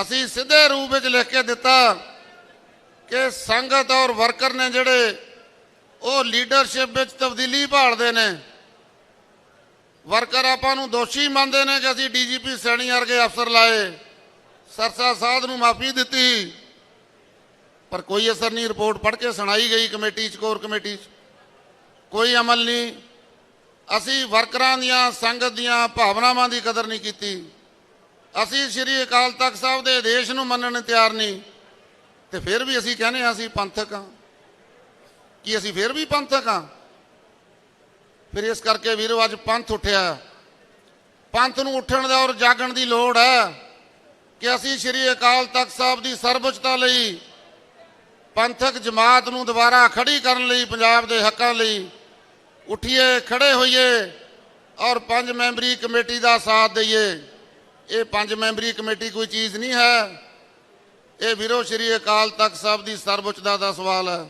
ਅਸੀਂ ਸਿੱਧੇ ਰੂਪ ਵਿੱਚ ਲਿਖ ਕੇ ਦਿੱਤਾ ਕਿ ਸੰਗਤ ਔਰ ਵਰਕਰ ਨੇ ਜਿਹੜੇ ਉਹ ਲੀਡਰਸ਼ਿਪ ਵਿੱਚ ਤਬਦੀਲੀ ਭਾਲਦੇ ਨੇ। ਵਰਕਰ ਆਪਾਂ ਨੂੰ ਦੋਸ਼ੀ ਮੰਨਦੇ ਨੇ ਕਿ ਅਸੀਂ ਡੀਜੀਪੀ ਸੈਣੀ ਵਰਗੇ ਅਫਸਰ ਲਾਏ। ਸਰਸਾ ਸਾਧ ਨੂੰ ਮਾਫੀ ਦਿੱਤੀ। ਪਰ ਕੋਈ ਅਸਰ ਨਹੀਂ, ਰਿਪੋਰਟ ਪੜ੍ਹ ਕੇ ਸੁਣਾਈ ਗਈ ਕਮੇਟੀ ਚ, ਕੋਰ ਕਮੇਟੀ ਚ। ਕੋਈ ਅਮਲ ਨਹੀਂ। ਅਸੀਂ ਵਰਕਰਾਂ ਦੀਆਂ, ਸੰਗਤ ਦੀਆਂ ਭਾਵਨਾਵਾਂ ਦੀ ਕਦਰ ਨਹੀਂ ਕੀਤੀ। ਅਸੀਂ ਸ੍ਰੀ ਅਕਾਲ ਤਖਤ ਸਾਹਿਬ ਦੇ ਆਦੇਸ਼ ਨੂੰ ਮੰਨਣ ਨੂੰ ਤਿਆਰ ਨਹੀਂ, ਤੇ ਫਿਰ ਵੀ ਅਸੀਂ ਕਹਿੰਦੇ ਹਾਂ ਅਸੀਂ ਪੰਥਕ ਹਾਂ। ਕੀ ਅਸੀਂ ਫਿਰ ਵੀ ਪੰਥਕ ਹਾਂ? ਫਿਰ ਇਸ ਕਰਕੇ ਵੀਰੋ ਅੱਜ ਪੰਥ ਉੱਠਿਆ ਪੰਥ ਨੂੰ ਉੱਠਣ ਦਾ ਔਰ ਜਾਗਣ ਦੀ ਲੋੜ ਹੈ ਕਿ ਅਸੀਂ ਸ੍ਰੀ ਅਕਾਲ ਤਖਤ ਸਾਹਿਬ ਦੀ ਸਰਵਉੱਚਤਾ ਲਈ ਪੰਥਕ ਜਮਾਤ ਨੂੰ ਦੁਬਾਰਾ ਖੜੀ ਕਰਨ ਲਈ, ਪੰਜਾਬ ਦੇ ਹੱਕਾਂ ਲਈ ਉੱਠੀਏ, ਖੜੇ ਹੋਈਏ ਔਰ ਪੰਜ ਮੈਂਬਰੀ ਕਮੇਟੀ ਦਾ ਸਾਥ ਦਈਏ। ਇਹ ਪੰਜ ਮੈਂਬਰੀ ਕਮੇਟੀ ਕੋਈ ਚੀਜ਼ ਨਹੀਂ ਹੈ। ਇਹ ਵੀਰੋ ਸ੍ਰੀ ਅਕਾਲ ਤਖਤ ਸਾਹਿਬ ਦੀ ਸਰਵਉੱਚਤਾ ਦਾ ਸਵਾਲ ਹੈ।